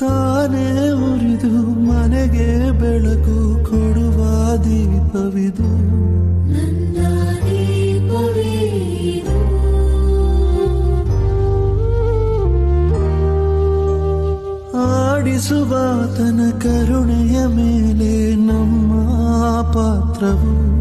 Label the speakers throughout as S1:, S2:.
S1: ತಾನೇ ಉರಿದು ಮನೆಗೆ ಬೆಳಕು ಕೊಡುವ ದೀಪವಿದು. ಆಡಿಸುವಾತನ ಕರುಣೆಯ ಮೇಲೆ ನಮ್ಮ ಪಾತ್ರವು.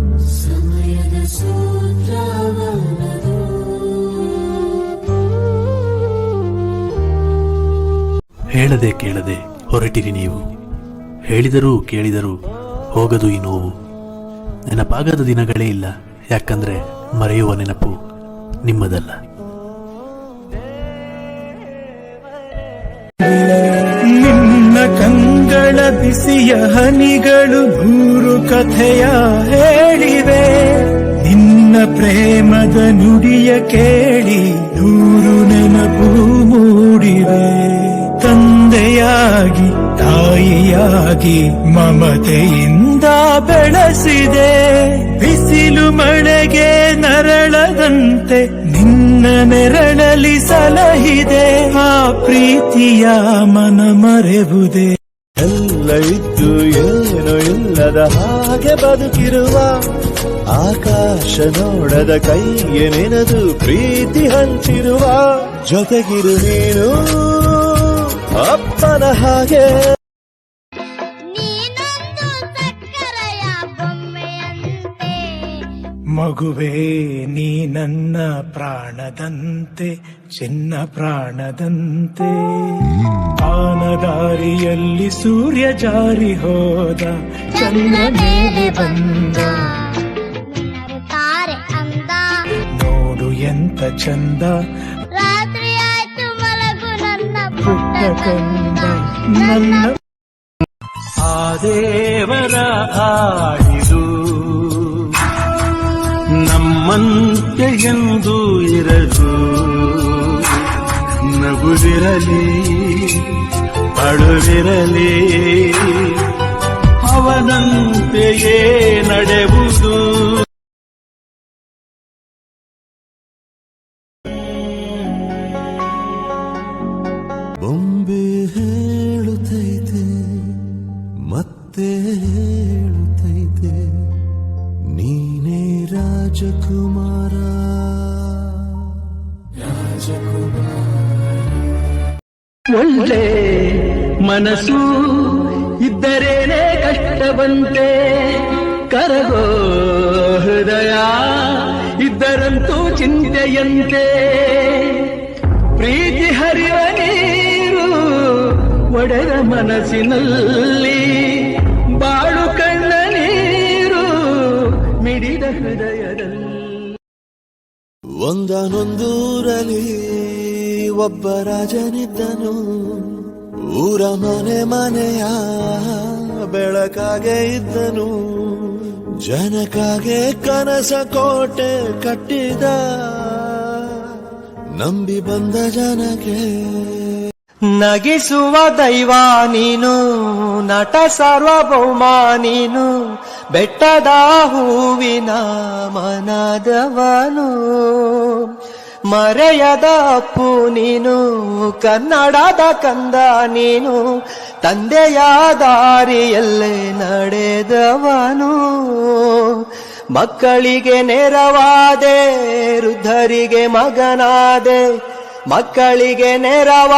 S2: ಹೇಳದೆ ಕೇಳದೆ ಹೊರಟಿರಿ ನೀವು. ಹೇಳಿದರೂ ಕೇಳಿದರೂ ಹೋಗದು ಈ ನೋವು. ನೆನಪಾಗದ ದಿನಗಳೇ ಇಲ್ಲ, ಯಾಕಂದ್ರೆ ಮರೆಯುವ ನೆನಪು ನಿಮ್ಮದಲ್ಲ.
S1: ನಿನ್ನ ಕಂಗಳ ಬಿಸಿಯ ಹನಿಗಳು ಭೂರು ಕಥೆಯ ಹೇಳಿವೆ. ನಿನ್ನ ಪ್ರೇಮದ ನುಡಿಯ ಕೇಳಿ ದೂರು ನೆನಪು ಮೂಡಿವೆ. ತಂದೆಯಾಗಿ, ತಾಯಿಯಾಗಿ ಮಮತೆಯಿಂದ ಬೆಳೆಸಿದೆ. ಬಿಸಿಲು ಮಳೆಗೆ ನರಳದಂತೆ ನಿನ್ನ ನೆರಳಲಿ ಸಲಹಿದೆ. ಆ ಪ್ರೀತಿಯ ಮನ ಮರೆಬುದೆ ಎಲ್ಲ ಇದ್ದು ಏನು ಇಲ್ಲದ ಹಾಗೆ ಬದುಕಿರುವ ಆಕಾಶ ನೋಡದ ಕೈಗೆ ನೆನೆದು ಪ್ರೀತಿ ಹಂಚಿರುವ ಜೊತೆಗಿರು ನೀನು. ಅಪ್ಪನ ಹಾಗೆ ಮಗುವೇ ನೀ ನನ್ನ ಪ್ರಾಣದಂತೆ ಚಿನ್ನ ಪ್ರಾಣದಂತೆ. ಆನದಾರಿಯಲ್ಲಿ ಸೂರ್ಯ ಜಾರಿ ಹೋದ ಚಂದ್ರ ಮೇಲೆ ಬಂದ. ನೋಡು ಎಂತ ಚಂದ. ಕಂದ ನನ್ನ ಆ ದೇವರ ಆಡಿದು ನಮ್ಮಂತೆ ಎಂದು ಇರದು ನಗುವಿರಲಿ ಅಳುವಿರಲಿ ಅವನಂತೆಯೇ ನಡೆವುದು ರಾಜಕುಮಾರ.
S3: ಒಳ್ಳೆ ಮನಸ್ಸು ಇದ್ದರೇನೆ ಕಷ್ಟವಂತೆ. ಕರಗೋ ಹೃದಯ ಇದ್ದರಂತೂ ಚಿಂತೆಯಂತೆ. ಪ್ರೀತಿ ಹರಿವ ನೀರು ಒಡೆದ ಮನಸ್ಸಿನಲ್ಲಿ. ಬಾಳು ಕಣ್ಣ ನೀರು ಮಿಡಿದ ಹೃದಯದಲ್ಲಿ
S1: ಒಂದನೊಂದೂರಲ್ಲಿ ಒಬ್ಬ ರಾಜನಿದ್ದನು. ಊರ ಮನೆ ಮನೆಯ ಬೆಳಕಾಗೆ ಇದ್ದನು. ಜನಕಾಗೆ ಕನಸ ಕೋಟೆ ಕಟ್ಟಿದ. ನಂಬಿ ಬಂದ ಜನಕ್ಕೆ
S3: ನಗಿಸುವ ದೈವ ನೀನು, ನಟ ಸಾರ್ವಭೌಮ ನೀನು, ಬೆಟ್ಟದ ಹೂವಿನ ಮನದವನು ಮರೆಯದ ಅಪ್ಪು ನೀನು, ಕನ್ನಡದ ಕಂದ ನೀನು, ತಂದೆಯ ದಾರಿಯಲ್ಲೇ ನಡೆದವನು. ಮಕ್ಕಳಿಗೆ ನೆರವಾದೆ, ವೃದ್ಧರಿಗೆ ಮಗನಾದೆ, ಮಕ್ಕಳಿಗೆ ನೆರವ